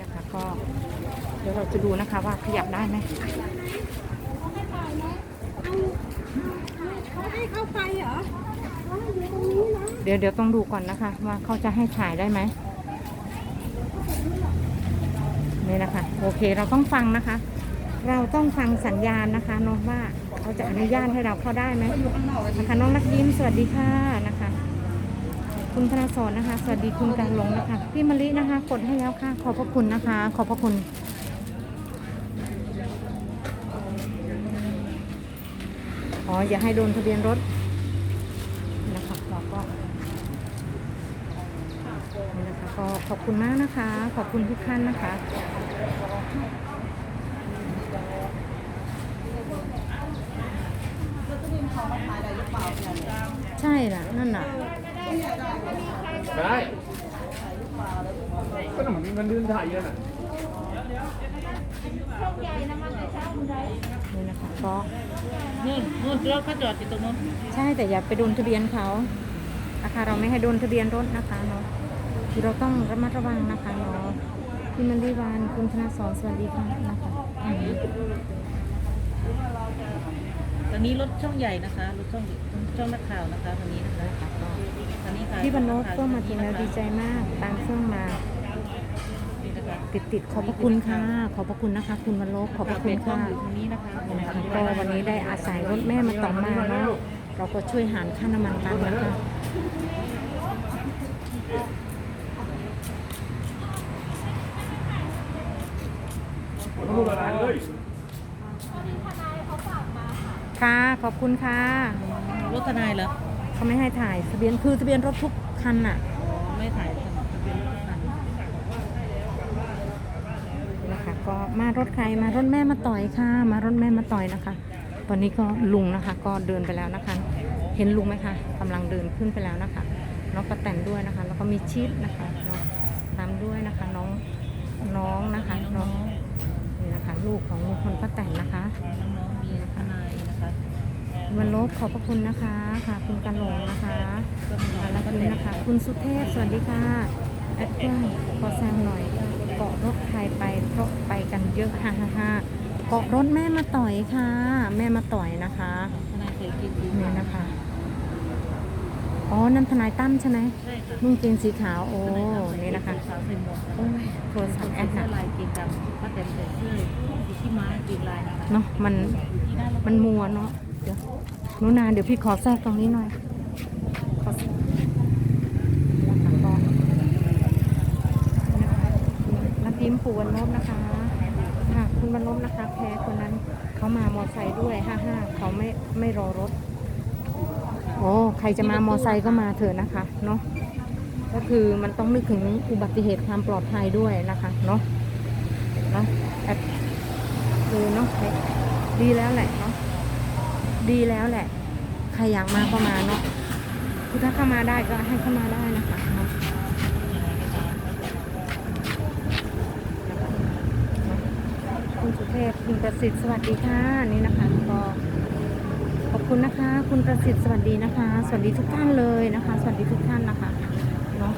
นะคะก็เดี๋ยวเราจะดูนะคะว่าขยับได้ไหมเข้าไปเหรอเขาให้อยู่ตรงนี้นะเดี๋ยวเดี๋ยวต้องดูก่อนนะคะ ว่าเขาจะให้ถ่ายได้ไหมนี่นะคะโอเคเราต้องฟังนะคะ เราต้องฟังสัญญาณนะคะน้องว่าเขาจะอนุญาตให้เราเข้าได้ไหมนะคะน้องนักยิ้มสวัสดีค่ะนะ คุณธนาสอนนะคะ สวัสดีคุณการหลงนะคะ พี่มะลินะคะ กดให้แล้วค่ะ ขอบพระคุณนะคะ ขอบพระคุณ อ๋อ อย่าให้โดนทะเบียนรถนะคะเราก็นี่นะคะก็ขอบคุณมากนะคะ ขอบคุณทุกท่านนะคะใช่น่ะ นั่นน่ะ ได้ก็หนุ่มมันเดินถ่ายเยอะน่ะนี่นะคะก็นู่นนู่นรถเขาจอดอยู่ตรงนู้นใช่แต่อย่าไปโดนทะเบียนเขานะคะเราไม่ให้โดนทะเบียนรถนะคะเนาะคือเราต้องระมัดระวังนะคะเนาะพี่มันดีวานคุณธนาสอนสวัสดีค่ะนะคะอืม ตอนนี้รถช่องใหญ่นะคะรถช่องช่องนักข่าวนะคะตอนนี้นะคะตอนนี้ค่ะพี่บรรนกก็มาถึงแล้วดีใจมาก ตามเครื่องมานี่นะคะติดติดๆขอบพระคุณค่ะ ขอบพระคุณนะคะ คุณบรรลบขอบพระคุณกล้อค่ะงอยู่ตรงนี้นะคะนะคะก็วันนี้ได้อาศัยรถแม่มาต่อมาเนาะเราก็ช่วยหารค่าน้ำมันกันนะคะรูปอะไรเลย ค่ะ ขอบคุณค่ะ รถทนายเหรอเขาไม่ให้ถ่ายทะเบียนคือทะเบียนรถทุกคันน่ะ ไม่ถ่ายทะเบียนรถคันนะคะก็มารถใครมารถแม่มาต่อยค่ะ มารถแม่มาต่อยนะคะ ตอนนี้ก็ลุงนะคะ ก็เดินไปแล้วนะคะ เห็นลุงไหมคะกำลังเดินขึ้นไปแล้วนะคะน้องก็แต่งด้วยนะคะ แล้วก็มีชิดนะคะเนาะตามด้วยนะคะ น้องน้องนะคะน้อง นี่นะคะ ลูกของลุงพลป้าแต่งนะคะน้องๆมีทนายนะคะวันลบขอบพระคุณนะคะค่ะ คุณกันหลงนะคะก็มีค่ะแล้แล้ววก็ก็แต่นะคะ คุณสุเทพสวัสดีค่ะแอดเพื่อนขอแซมหน่อยเกาะรถใครไปเพราะไปกันเยอะฮ่าฮ่าฮ่าเกาะรถแม่มาต่อยค่ะ แม่มาต่อยนะคะทนายเคยกินดีนี่นะคะ อ๋อนั่นทนายตั้มใช่ไหมใช่ค่ะนุ่งเกงสีขาวโอ้นี่นะคะสาวเซนหมวกโอ้ยโทรศัพท์แอดเสื้นะอลายเก เนาะมันมันมัวเนาะเดี๋ยวนูนาเดี๋ยวพี่ขอแทรกตรงนี้หน่อยขอแทรกนะคะก็นักยิ้มปูวันลบนะคะค่ะคุณวันลบนะคะ แพ้คนนั้นเขามามอไซค์ด้วยห้าห้าเขาไม่ไม่รอรถ โอ้ใครจะมามอไซค์ก็มาเถอะนะคะเนาะก็คือมันต้องนึกถึงอุบัติเหตุความปลอดภัยด้วยนะคะเนาะเนาะ แอดคือเนาะดีแล้วแหละเนาะดีแล้วแหละ ใครอยากมาก็มาเนาะคือถ้าเข้ามาได้ก็ให้เข้ามาได้นะคะเนาะคุณสุเทพคุณประสิทธิ์สวัสดีค่ะนี่นะคะก็ขอบคุณนะคะ คุณประสิทธิ์สวัสดีนะคะ สวัสดีทุกท่านเลยนะคะ สวัสดีทุกท่านนะคะเนาะ